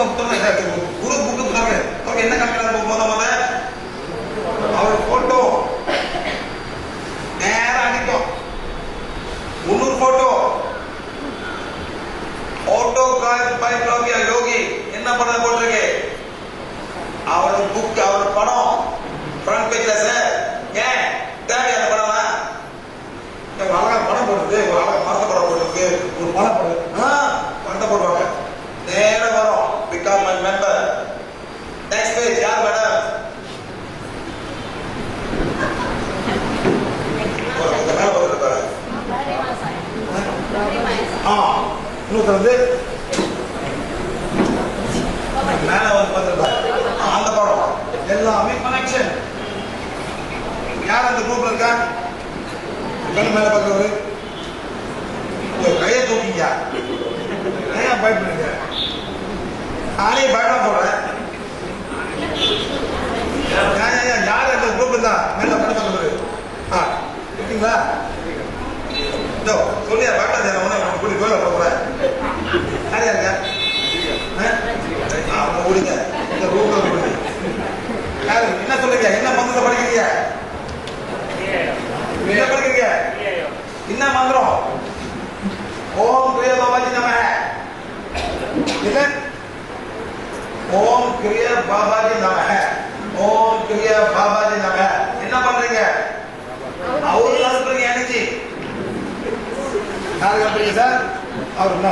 Tamil book புத்தகம் sir குரு book புத்தகம் அவங்க என்ன காமிக்கிறாங்க நீ மேல பாக்குறவரு உங்க கையை தூக்கிங்க ஏன் பயப்படுறீங்க? நானே பயப்பட போறேன். யார் அந்த குரூப் இருந்தா மேல பண்ணி பார்க்கறவரு ஆ இருக்கீங்களா இதோ சொல்லியா பயப்படாத நான் உன்னை கூட்டி கோயில போகிறேன் யார் யாருங்க அவங்க ஓடிங்க இந்த ரூம்ல ஓடுங்க யாரு? என்ன சொல்லுங்க? என்ன மந்திரத்தை படிக்கிறீங்க? என்ன படிக்கிறீங்க? என்ன மந்திரம்? ஓம் கிரிய பவதி நம என்ன? ஓம் கிரிய பாபாஜி நம ஓம் கிரிய பாபாஜி நம என்ன பண்றீங்க? அவரு அனுப்புறீங்க எனர்ஜி யாரு அனுப்புறீங்க சார்? அவர் என்ன?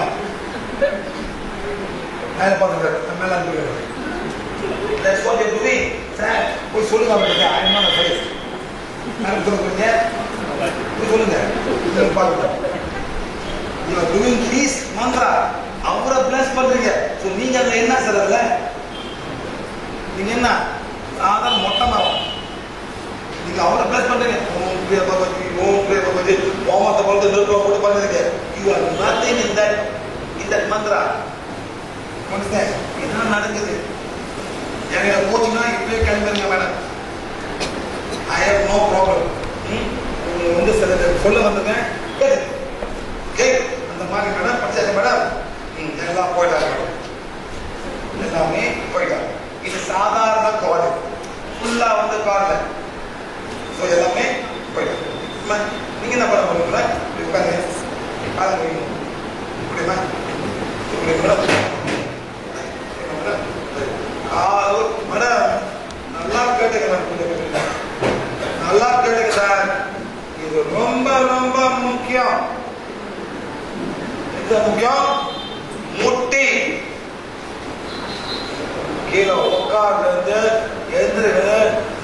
மேல பார்த்துருக்காரு மேல அனுப்புகிறாரு That's what you're doing. Sir போய் சொல்லுங்க அவருக்கு ஐமான ஃபேஸ் அனுப்புறீங்க சொல்லுங்க போய் சொல்லுங்க நீங்க பாருங்க you are doing his mantra அவரை பிளஸ் பண்றீங்க ஸோ நீங்க அதுல என்ன சார் அதுல நீங்க என்ன சாதாரண மொட்டை மரம் நீங்க அவரை பிளஸ் பண்றீங்க ஓம் பிரியா பாபாஜி ஓம் பிரியா பாபாஜி ஓமத்தை போட்டு நிறுத்தம் போட்டு பண்ணுறீங்க you are nothing in that in that mantra understand? என்ன நடக்குது எனக்கு கோச்சிங்னா இப்பவே கிளம்பிருங்க madam I have no problem உங்களுக்கு வந்து சில சொல்ல வந்திருக்கேன் கேளு. அந்த மாதிரி மேடம் படிச்சாச்சு மேடம் ம், எல்லாம் போயிட்டாங்க மேடம் எல்லாமே போயிட்டாங்க இது சாதாரண கால் ஃபுல்லா வந்து கார்டுல ஸோ எல்லாமே போயிட்டாங்க நீங்க என்ன பண்ண போறீங்களா உட்காந்து முடியும் இப்படிமா இப்படி மேடம் மேடம் நல்லா கேட்டுக்கிறேன் நல்லா கேட்டுக்க சார் இது ரொம்ப ரொம்ப முக்கியம் இது முக்கியம் முட்டி. கீழே உட்கார்ந்து இருந்து எழுந்திருக்கிறது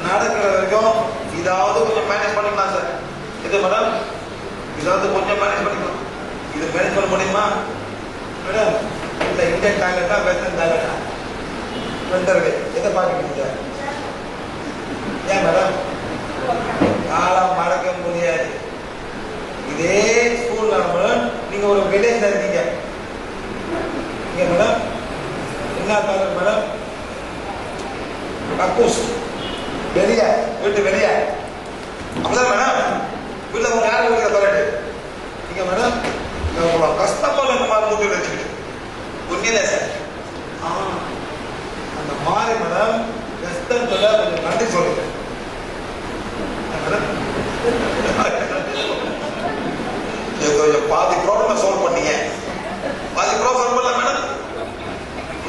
நடக்கிற வரைக்கும் இதாவது கொஞ்சம் மேனேஜ் பண்ணிக்கலாம் சார் இது மேடம் இதாவது கொஞ்சம் மேனேஜ் பண்ணிக்கலாம். இது மேனேஜ் பண்ண முடியுமா மேடம் இந்த இந்தியன் டாய்லெட்டா வெஸ்டர்ன் டாய்லெட்டா ரெண்டரை எதை பார்க்குறீங்க ஏன் மேடம் காலம் மறக்க முடியாது. இதே ஸ்கூல் மேடம் நீங்க ஒரு வில்லேஜ்ல இருக்கீங்க. நீங்க மேடம் என்ன டாய்லெட் மேடம்? கக்கூஸ். வெளிய வீட்டு வெளிய. அப்படிதான் மேடம். வீட்டுல ஒரு யாரும் இருக்கிற தொலைட்டு நீங்க மேடம் உங்களோட கஷ்டப்பட இந்த மாதிரி மூட்டி வச்சுக்கிட்டு. உண்மையிலே சார் அந்த மாதிரி மேடம் கஷ்டத்துல கொஞ்சம் நன்றி சொல்லுங்க. மேடம் கொஞ்சம் பாதி ப்ராப்ளம் சால்வ் பண்ணீங்க. பாதி ப்ராப்ளம் சால்வ் பண்ணல மேடம்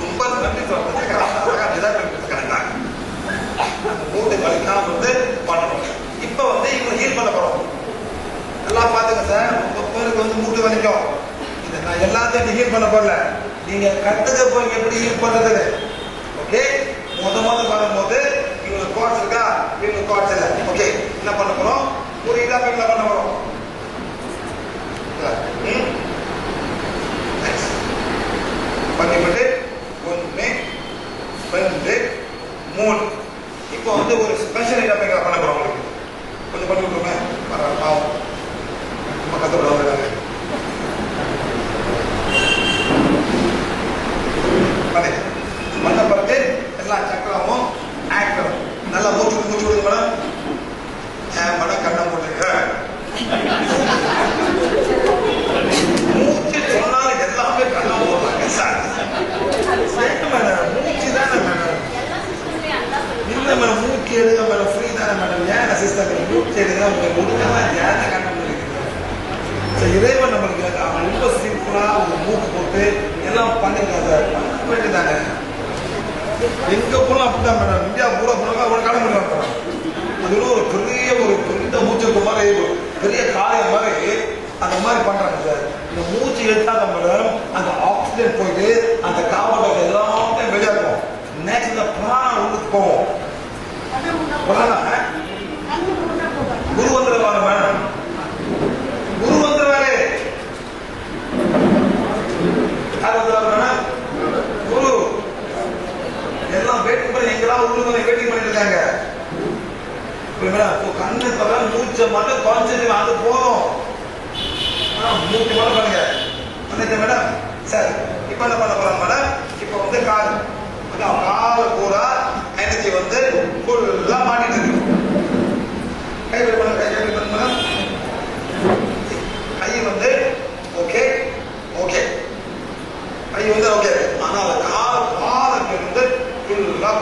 ரொம்ப நன்றி சொல்றேன். மூட்டு மூட்டை வலிக்காம வந்து பண்ணணும். இப்ப வந்து இவங்க ஹீல் பண்ண போறோம். எல்லாம் பாத்துங்க சார் ரொம்ப பேருக்கு வந்து மூட்டு வலிக்கும். இது நான் எல்லாத்தையும் ஹீல் பண்ண போறல நீங்க கத்துக்க போய் எப்படி ஹீல் பண்றது ஓகே முத முத பண்ண மேடம் இப்போ வந்து காது அதான் கால பூரா எனர்ஜி வந்து ஃபுல்லா மாட்டிட்டு இருக்கு. கை விட பண்ணுங்க கை விட பண்ணுங்க மேடம் கை வந்து ஓகே ஓகே கை வந்து ஓகே ஆனால் கால பாதங்கள் வந்து ஃபுல்லா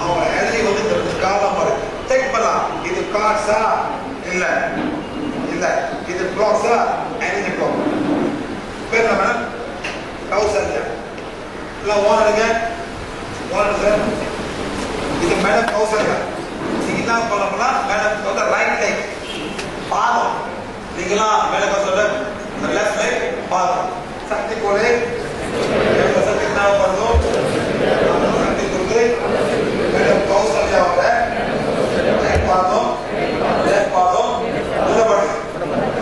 அவங்க எனர்ஜி வந்து தெரிஞ்சு காலம் பாரு செக் பண்ணலாம் இது கார்ட்ஸா இல்ல. இல்ல. இது ப்ளாக்ஸா எனர்ஜி ப்ளாக் பேர் என்ன மேடம் தௌசண்ட் இல்ல ஓனருங்க ஓனர் சார் இது மேடம் கௌசல்யா நீங்க என்ன பண்ணணும்னா மேடம் வந்து ரைட் லைக் பாதம் நீங்களாம் மேடம் கௌசல்யா லெஃப்ட் லைக் பாதம் சக்தி போலே எவ்வளவு சக்தி தேவைப்படுதோ அந்த சக்தி கொடுத்து மேடம் கௌசல்யாவோட ரைட் பாதம் லெஃப்ட் பாதம் உள்ள பண்ணுங்க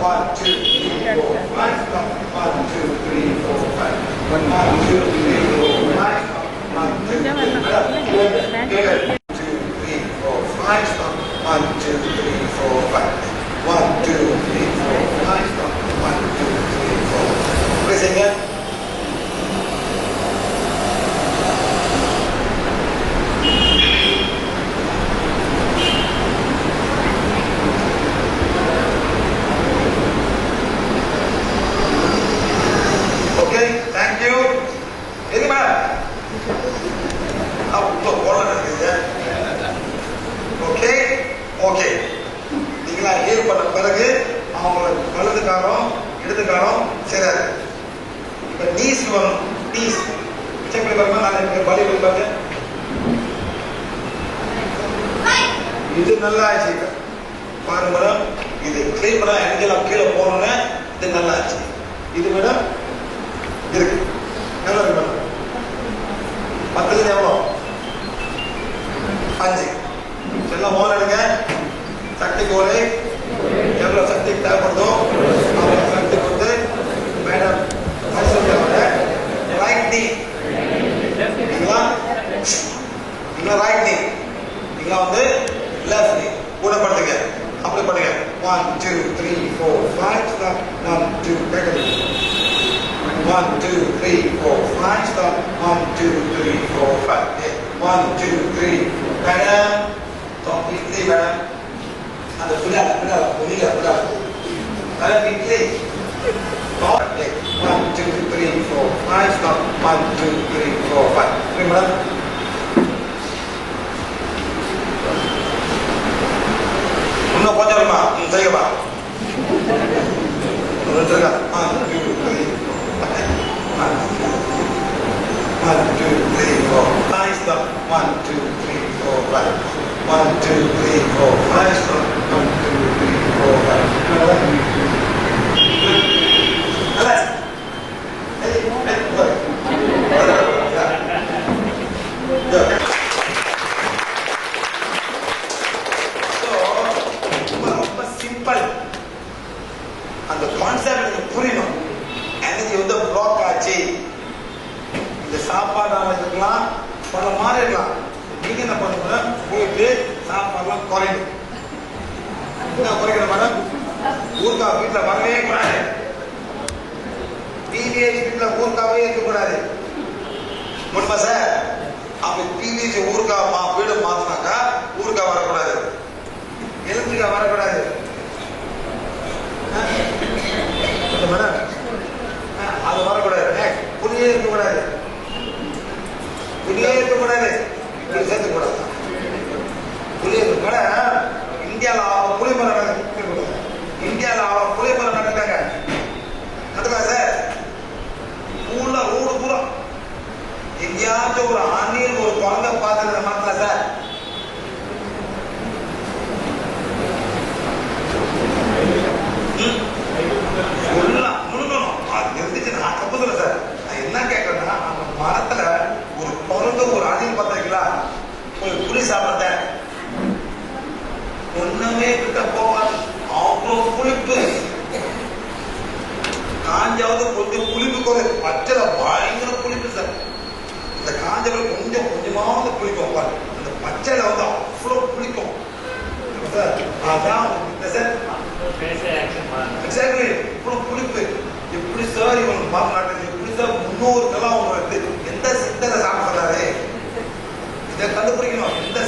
one two three four five one two three four five one two three four five one two three four five one two three four five one two three four five one two three four இப்படி செய்யுங்க okay thank you எது madam அவ்வளோ போல இருக்குது okay okay நீங்களா heel பண்ண பிறகு அவங்கள வலது காரம் இடது காரம் சேராது இப்போ நீஸ் செக் பண்ணி பாருங்க நான் பண்ணி பாருங்க இது நல்லா ஆச்சு. பாருங்க மேடம் இது கிளீன் பண்ண எங்கெல்லாம் கீழே போனோன்னே இது நல்லா ஆச்சு இது மேடம் இருக்கு. நல்லா இருக்கு மேடம் பத்துல எவ்வளோ? அஞ்சு. எல்லாம் ஓன் எடுங்க. சக்தி கோலை எவ்வளோ சக்தி தேவைப்படுதோ அவ்வளோ சக்தி கொடுத்து மேடம் ஐஸ்வர்யாவோட ரைட் நீ நீங்களா இங்க ரைட் நீ இங்க வந்து லெஃப்ட் நீ கூட பண்ணுங்க அப்படி பண்ணுங்க one two three four five stop one two கேட்குறீங்க one two three four five stop one two three four five one two three madam completely madam அந்த புரியாத புரியாத புரியல புரியாத madam idli One, two, three, four, five, stop. One, two, three, four, five. Remember? இன்னும் கொஞ்சம் இருக்குமா ம் செய்யப்பா ரெண்டு இருக்கா one two three One, two, three, four, five, stop. One, two, three, four, five. One, two, three, four, five, stop. One, two, three, four, five. Simple. அந்த concept புரியணும். Energy வந்து block ஆச்சு. இந்த சாப்பாடு அமைஞ்சிருக்கலாம் பல மாறிடலாம் நீங்க என்ன பண்ணுங்க போயிட்டு சாப்பாடுலாம் குறையும் என்ன குறைக்கிற மேடம் ஊர்கா வீட்டுல வரவே கூடாது. டிவிஎஸ் வீட்டில் ஊர்காவே இருக்கக்கூடாது. முன்பா சார்? அப்ப டிவிஎஸ் ஊர்கா வீடு மாத்தினாக்கா ஊர்கா வரக்கூடாது. எலும்பிக்கா வரக்கூடாது. இந்த அது வரக்கூடாது. Next, இருக்கக்கூடாது. புளியே இருக்கக்கூடாது. இப்படி சேர்த்துக்கூடாது. புளியே இருக்கு கூட இந்தியாவில் அவ்வளோ புளி மரம் இந்தியாவில் அவ்வளோ புளி மரம் நடக்காங்க. சார்? ஊர்ல ஊரு பூரா. எங்கேயாச்சும் ஒரு ஆணியில் ஒரு குழந்தை பார்த்துருந்த மாட்டல சார் எல்லாம் முழுங்கணும் அது இருந்துச்சு நான் தப்பு சொல்ல சார் நான் என்ன கேட்கறேன்னா அந்த மரத்துல ஒரு குழந்தை ஒரு அணில் பார்த்தீங்களா ஒரு புளி ஒண்ணுமே கிட்ட போவாது அவ்வளோ புளிப்பு. காஞ்சாவது கொஞ்சம் புளிப்பு குறை பச்சைல பயங்கர புளிப்பு சார். இந்த காஞ்சவரை கொஞ்சம் கொஞ்சமாவது புளிக்கும் பாரு அந்த பச்சைல வந்து அவ்வளோ புளிக்கும். சார் அதான் சார். எக்ஸாக்ட்லி இவ்வளோ புளிப்பு. எப்படி சார் இவங்க மாநாட்டு எப்படி சார் முன்னோருக்கெல்லாம் அவங்க எந்த சித்தரை சாப்பிட சொன்னாரு இதை கண்டுபிடிக்கணும். எந்த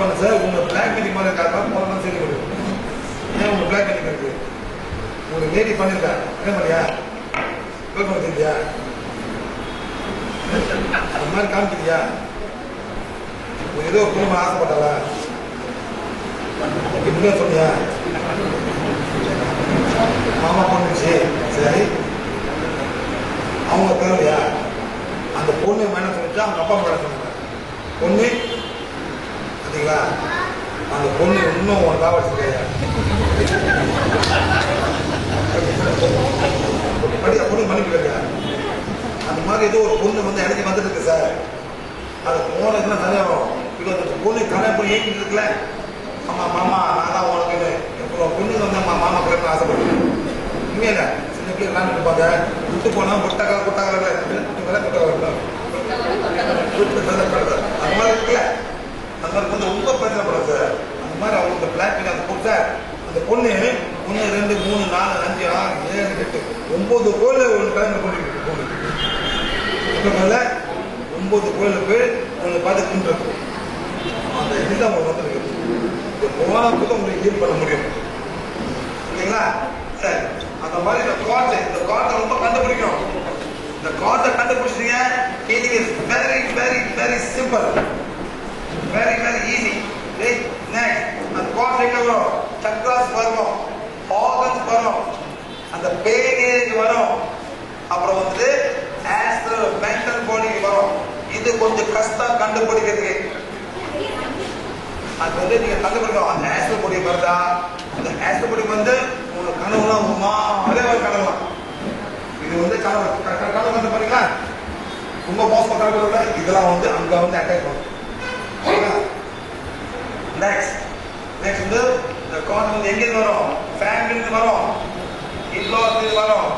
ஸோ சார் உங்க பிளாக் பண்ணி மாதிரி இருக்காங்க போனதான் சரி கொடுக்கும் ஏன் உங்க பிளாக் பண்ணி இருக்கு ஒரு லேடி பண்ணிருக்கா என்ன பண்ணியா? கேட்க வச்சிருக்கியா? அந்த மாதிரி காமிக்கிறியா? ஒரு ஏதோ ஒரு குடும்பம் ஆசைப்பட்டாளா? இப்படிதான் சொன்னியா? மாமா பண்ணுச்சு சரி அவங்க தேவையா அந்த பொண்ணு மேடம் சொல்லிச்சா அவங்க அப்பா மேடம் சொன்னாங்க. பொண்ணு பார்த்தீங்களா? அந்த பொண்ணு இன்னும் உன் காவடிச்சிருக்கையா படியா பொண்ணு மன்னிப்பு அந்த மாதிரி ஏதோ ஒரு பொண்ணு வந்து எனக்கு வந்துட்டு சார். அது போனதுன்னா நிறையா இப்போ அந்த பொண்ணு கல்யாணம் பண்ணி ஏங்கிட்டு இருக்கல ஆமா மாமா நான் தான் உனக்குன்னு இப்போ பொண்ணு வந்து அம்மா மாமா கல்யாணம் ஆசைப்படுறேன். உண்மையில சின்ன பிள்ளை விளாண்டு இருப்பாங்க விட்டு போனா முட்டக்கா குட்டக்கா குட்டக்கா குட்டக்கா அது மாதிரி இருக்குல்ல? அந்த மாதிரி கொஞ்சம் ரொம்ப பிரச்சனை படும் சார். அந்த மாதிரி அவங்களுக்கு பிளாக் பண்ணி அந்த பொண்ணு அந்த பொண்ணு ஒன்று ரெண்டு மூணு நாலு அஞ்சு ஆறு ஏழு எட்டு ஒன்பது கோயில் ஒரு டைம் கொண்டு போகல ஒன்பது கோயிலுக்கு போய் உங்களை பார்த்து கும்பிட்டு அந்த இதுதான் அவங்க வந்துருக்கு இந்த போனப்போ உங்களுக்கு ஹீல் பண்ண முடியும். இல்லைங்களா சரி. அந்த மாதிரி இந்த கார்டு இந்த கார்டை ரொம்ப கண்டுபிடிக்கணும். இந்த கார்டை கண்டுபிடிச்சிங்க it is very very very simple very very easy next அந்த கார்டு வரும் சக்ராஸ் வரும். ஆர்கன்ஸ் வரும். அந்த பேரேஜ் வரும். அப்புறம் வந்து ஆஸ்ட்ரல் மென்டல் பாடிக்கு வரும். இது கொஞ்சம் கஷ்டம் கண்டுபிடிக்கிறது அது வந்து நீங்க கண்டுபிடிக்கணும். அந்த ஆஸ்ட்ரல் பாடி வருதா? அந்த ஆஸ்ட்ரல் பாடி வந்து உங்களுக்கு கனவுலாம் உமா அதே ஒரு கனவுலாம் இது வந்து கனவு. கனவு வந்து பாருங்களா ரொம்ப மோசமாக கனவு இதெல்லாம் வந்து அங்க வந்து அட்டாக் பண்ணும் நெக்ஸ்ட் நெக்ஸ்ட் வந்து இந்த கார்டு வந்து எங்கிருந்து வரும்? ஃபேமிலிருந்து வரும். இன்லாஸ்லேருந்து வரும்.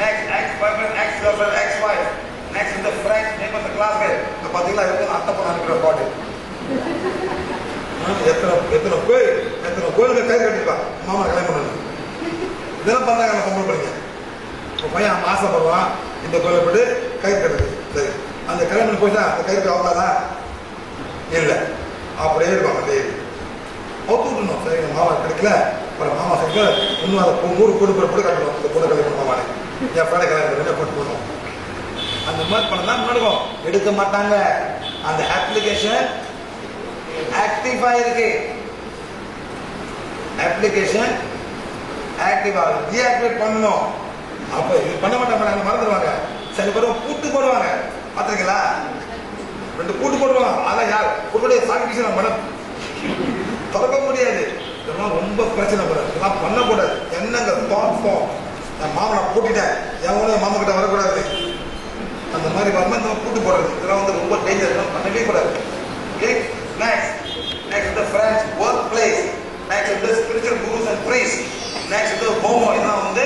Next ex person ex girl ex wife next இந்த friends name of the class இப்போ பார்த்தீங்களா இது வந்து அத்தை பண்ண அனுப்பிற பாட்டு எத்தனை எத்தனை பேர் எத்தனை கோயிலுக்கு கை கட்டிப்பா மாமா கல்யாணம் பண்ணணும் இதெல்லாம் பண்ணாங்க சம்பளம் பிள்ளைங்க. இப்போ பையன் ஆசைப்படுவான் இந்த கோயிலை போட்டு கை கட்டுறது. சரி. அந்த கல்யாணம் போயிட்டா அந்த கைக்கு அவ்வளோதா இல்லை. அப்படியே இருக்கும் அப்படியே. அவுத்து சரி எங்கள் மாமா கிடைக்கல. அப்புறம் மாமா சைக்கிள் இன்னும் அதை நூறு கோடி பேர் கூட கட்டணும் இந்த கூட கல்யாணம் மாமானே என் ஃப்ரெண்டை கல்யாணம் பண்ணி போட்டு போடணும் அந்த மாதிரி பண்ண தான் நடக்கும் எடுக்க மாட்டாங்க. அந்த அப்ளிகேஷன் ஆக்டிவ் ஆயிருக்கு அப்ளிகேஷன் ஆக்டிவ் ஆகுது டீஆக்டிவேட் பண்ணணும். அப்போ இது பண்ண மாட்டாங்க மறந்துடுவாங்க. சில பேரும் பூட்டு போடுவாங்க. பார்த்துருக்கீங்களா? ரெண்டு பூட்டு போடுவாங்க. அதான் யார்? உங்களுடைய சாட்டிஃபிகேஷன் மேடம் திறக்க முடியாது. இதெல்லாம் ரொம்ப பிரச்சனை மேடம் இதெல்லாம் பண்ணக்கூடாது. என்னங்க தாட் ஃபார்ம் என் மாமனை கூட்டிட்டேன். எவனும் மாமா கிட்ட வரக்கூடாது. அந்த மாதிரி வரும்போது இந்த கூட்டு போடுறது. இதெல்லாம் வந்து ரொம்ப டேஞ்சர் இதெல்லாம் பண்ணவே கூடாது. ஓகே நெக்ஸ்ட் நெக்ஸ்ட் இந்த ஃப்ரெண்ட்ஸ் ஒர்க் பிளேஸ் நெக்ஸ்ட் இந்த spiritual gurus and priests next இந்த ஹோமோ இதெல்லாம் வந்து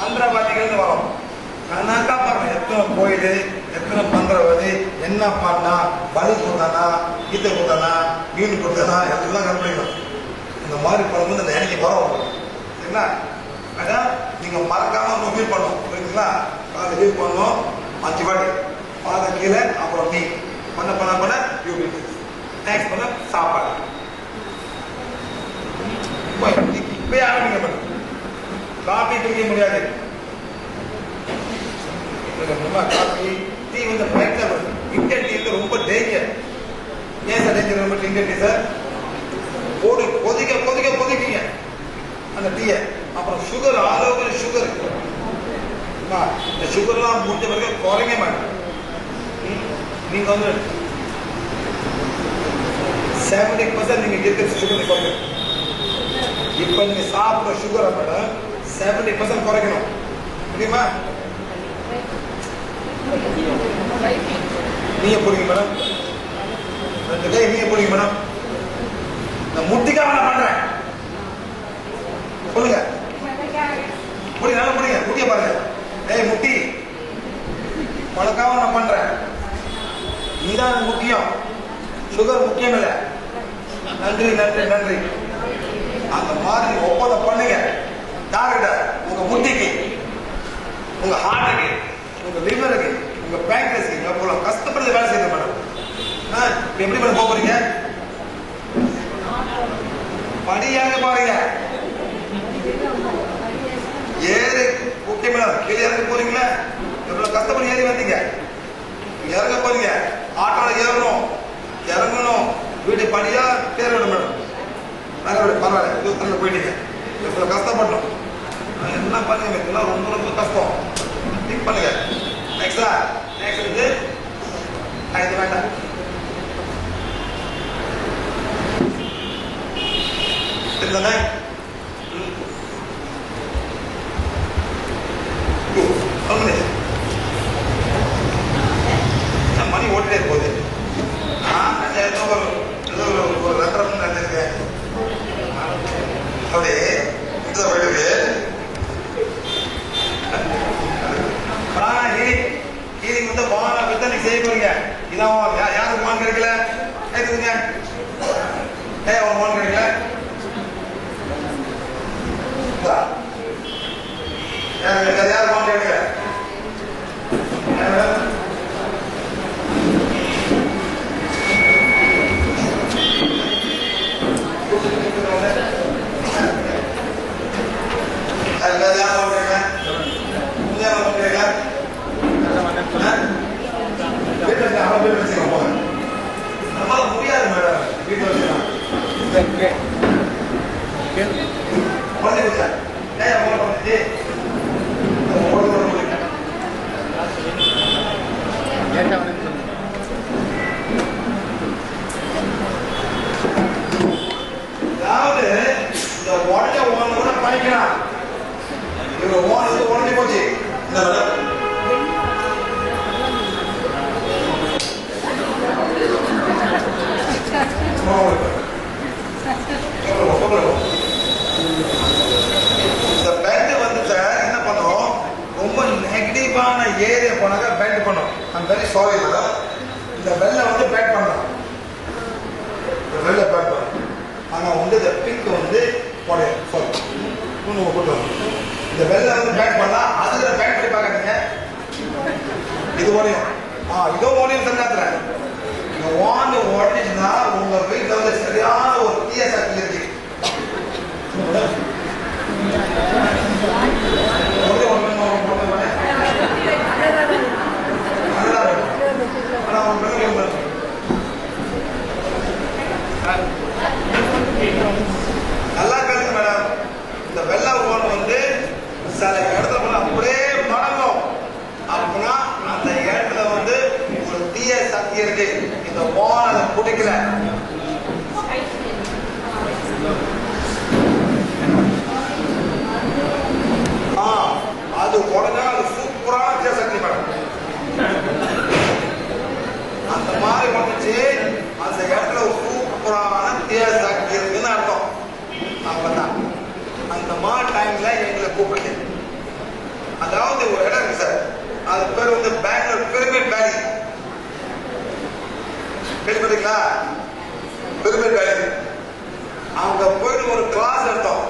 மந்திரவாதிகள்னு வரும். கண்ணாக்கா பாருங்க எத்தனை கோயில்? எத்தனை மந்திரவாதி என்ன பண்ணா பலி கொடுத்தானா கீதை கொடுத்தானா மீன் கொடுத்தானா எல்லாம் கண்டுபிடிக்கணும். இந்த மாதிரி பண்ணும்போது அந்த இடைக்கு வரும். சரிங்களா? அதான் நீங்க மறக்காம உங்க ஃபீல் பண்ணணும். புரியுதுங்களா? காலை ஹீல் பண்ணணும் அஞ்சு வாட்டி. பாத கீழே அப்புறம் நீ பண்ண பண்ண பண்ண யூ தேங்க்ஸ் பண்ண சாப்பாடு. இப்போ யாரும் நீங்கள் பண்ணு காப்பி குடிக்க முடியாது. ரொம்ப டீ வந்து பிளாக் வரும் இந்தியன் டீ வந்து ரொம்ப டேஞ்சர் ஏன் சார் டேஞ்சர் ரொம்ப இந்தியன் டீ சார்? போடு கொதிக்க கொதிக்க கொதிக்கிங்க. அந்த டீயை. அப்புறம் சுகர் ஆல் ஓவர் சுகர் இந்த சுகர்லாம் முடிஞ்ச பிறகு குறைங்க மேடம். நீங்க வந்து செவன்டி பர்சன்ட் நீங்க இருக்கிற சுகர் குறைங்க. இப்ப நீங்க சாப்பிட்ற சுகரை மேடம் செவன்டி பர்சன்ட் குறைக்கணும். முடியுமா நீங்க போடுங்க மேடம். ரெண்டு கை நீங்க போடுங்க மேடம். நான் முட்டிக்காக நான் பண்றேன். சொல்லுங்க. முடி நல்லா முடிங்க. முட்டிய பாருங்க. ஏய் முட்டி பழக்காம நான் பண்றேன். நீதான் முக்கியம். சுகர் முக்கியம் இல்லை. நன்றி நன்றி நன்றி. அந்த மாதிரி ஒப்பந்தம் பண்ணுங்க. யாருக்கிட்ட உங்க முட்டிக்கு உங்க ஹார்ட்டுக்கு உங்க லிவருக்கு உங்க பேங்கஸுக்கு கஷ்டப்படுது கஷ்டப்பட்டு வேலை செய்யுங்க மேடம். ஆ, எப்படி மேடம் போக போறீங்க? படியாங்க பாருங்க. ஏறு ஓகே மேடம். கீழே இறங்க போறீங்களா? எவ்வளவு கஷ்டப்பட்டு ஏறி வந்தீங்க? இறங்க போறீங்க. ஆட்டோல ஏறணும். இறங்கணும். வீட்டு படியா பேர் வேணும் மேடம். பரவாயில்ல பரவாயில்ல. இது போயிட்டீங்க. எவ்வளவு கஷ்டப்படணும் என்ன பண்ணுங்க இதெல்லாம் ரொம்ப ரொம்ப கஷ்டம். திங்க் பண்ணுங்க. நெக்ஸ்டா நெக்ஸ்ட் வந்து ஆ, வேண்டாம். இருந்தானே மணி ஓட்டிட்டே போகுது. நான் ஏதோ ஒரு ஏதோ ஒரு ஒரு ரெண்டரை நினைச்சிருக்கேன் இந்த வீட்டுக்கு ஹீலிங் வந்து செய்ய போறீங்க. இதான் யாருக்கு மோன் கிடைக்கல கேட்குதுங்க ஏ அவன் மோன் கிடைக்கல யாரு யாரு ஐம் வெரி சாரி மேடம் இந்த வெள்ளை வந்து பேட் பண்ணலாம். இந்த வெள்ளை பேட் பண்ணலாம். ஆனால் வந்து இந்த பிங்க் வந்து உடைய சாரி இன்னும் கொண்டு வரணும் இந்த வெள்ளை வந்து பேட் பண்ணலாம் அதில் பேட் பண்ணி பார்க்காதீங்க. இது உடையும் ஆ இதோ உடையும் சில இந்த வாண்டு உடஞ்சிச்சுன்னா உங்க வீட்டில் வந்து சரியான ஒரு தீய சக்தி இருக்கு ஒரே ஒண்ணு ஒண்ணு போட்டு வரேன். அதுதான் வேணும். ஆனா ஒரு பெண்ணு ஒண்ணு வேணும். நல்லா கேளுங்க மேடம் இந்த வெள்ளை ஓன் வந்து சில இடத்துல போனா அப்படியே மடங்கும் அப்படின்னா அந்த இடத்துல வந்து ஒரு தீய சக்தி இருக்கு இந்த ஓன் அதை பிடிக்கல ஆ அது உடனே அது சூப்பரான தீய சக்தி மேடம் அந்த மாதிரி வந்துச்சு அந்த இடத்துல ஒரு சூப்பரான தீய சக்தி இருக்குன்னு அர்த்தம் அப்பதான் அந்த மாதிரி டைம்ல எங்களை கூப்பிட்டு அதாவது ஒரு இடம் இருக்கு சார் அது பேர் வந்து பெங்களூர் பிரமிட் வேலி கேள்விப்பட்டீங்களா பிரமிட் வேலி அங்க போயிட்டு ஒரு கிளாஸ் எடுத்தோம்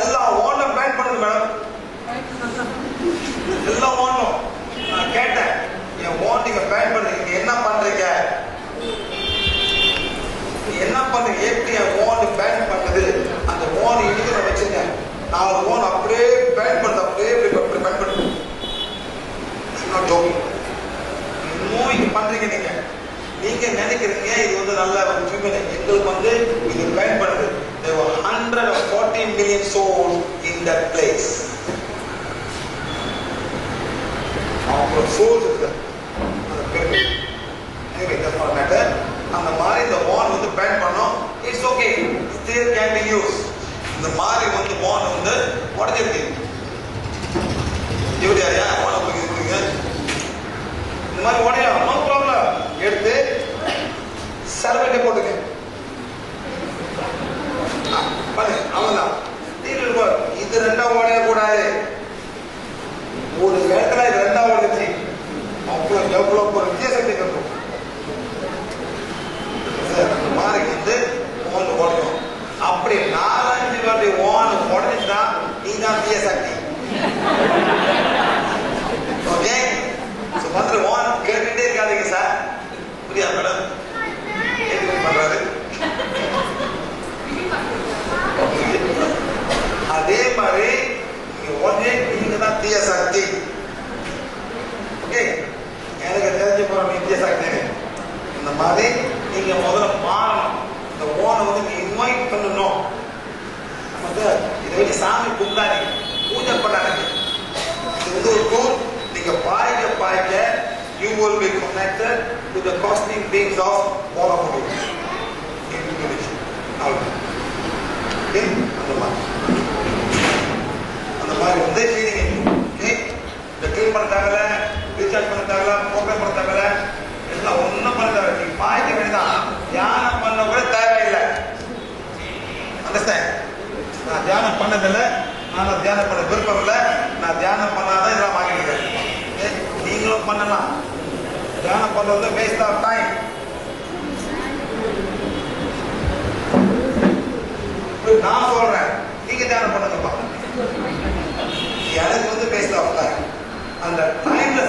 எல்லாம் ஓனம் பேன் பண்ணுது மேடம் எல்லாம் ஓனம் நான் கேட்டேன் என் ஓன் நீங்க பேன் பண்றீங்க நீங்க என்ன பண்றீங்க நீ என்ன பண்றீங்க எப்படி என் ஓன் பேன் பண்ணுது அந்த ஓன் இடிக்கிற வச்சுங்க நாலு ஓன் அப்படியே பேன் பண்ணுது அப்படியே இப்படி இப்படி பேன் பண்ணுது நான் ஜோக்கிங் இன்னும் இது பண்றீங்க நீங்க நீங்க நினைக்கிறீங்க இது வந்து நல்ல ஒரு human. எங்களுக்கு வந்து இது பயன்படுது. There were 140 million souls in that place. அவங்களோட சோல்ஸ் இருக்கு. அந்த பெருமை anyway that's not அந்த மாதிரி இந்த வான் வந்து பேன் பண்ணோம். It's okay still can be use இந்த மாதிரி வந்து வான் வந்து உடஞ்சிருக்கு. இவர் யார் யார் வான போய் இருக்கீங்க இந்த மாதிரி உடையும் சர்வெட்டை போட்டுங்க பண்ணுங்க அவ்வளவுதான். தீர்வு இருக்கும். இது ரெண்டா உடைய கூடாது ஒரு இடத்துல இது ரெண்டா உடைச்சு அவ்வளவு எவ்வளவு ஒரு வித்தியாசத்தை இருக்கும் சார், இந்த மாதிரி வந்து ஓன் உடையும் அப்படி நாலஞ்சு வாட்டி ஓன் உடஞ்சுன்னா நீ தான் தீய சக்தி ஓகே ஸோ வந்து ஓன் கேட்டுட்டே இருக்காதீங்க சார் புரியா மேடம் எதுக்கு பண்றாரு அதே மாதிரி நீங்க ஒன்னே நீங்க தான் தீய சக்தி ஓகே எனக்கு தெரிஞ்ச போறோம் நீ தீய சக்தி இந்த மாதிரி நீங்க முதல்ல மாறணும் இந்த ஓனை வந்து நீங்க இன்வைட் பண்ணணும் வந்து இதை வச்சு சாமி கும்பிடாதீங்க பூஜை பண்ணாதீங்க. இது வந்து ஒரு டூல் நீங்க பாய்க்க பாய்க்க you will be connected to the casting beings of all of you in Indonesia. அவ்வளவுதான். அந்த மாதிரி. அந்த மாதிரி வந்து ஃபீலிங் ஓகே இந்த க்ளீன் பண்ண தேவையில்ல ரீசார்ஜ் பண்ண தேவையில்ல ப்ரோக்ராம் பண்ண தேவையில்ல. எல்லாம் ஒன்றும் பண்ண தேவை நீ பாய்க்க வேண்டியதான் தியானம் பண்ண கூட தேவையில்லை. அண்டர்ஸ்டாண்ட் நான் தியானம் பண்ணதில்லை நான் தியானம் பண்ண விருப்பம் இல்லை நான் தியானம் பண்ணாதான் இதெல்லாம் வாங்கிக்கிறேன் நீங்களும் பண்ணலாம். தியானம் பண்ணுறது வேஸ்ட் ஆஃப் டைம் நான் சொல்றேன். நீங்க தியானம் பண்ணுங்கப்பா. எனக்கு வந்து வேஸ்ட் ஆஃப் டைம் அந்த டைம்ல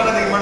அண்டர்ஸ்டாண்ட்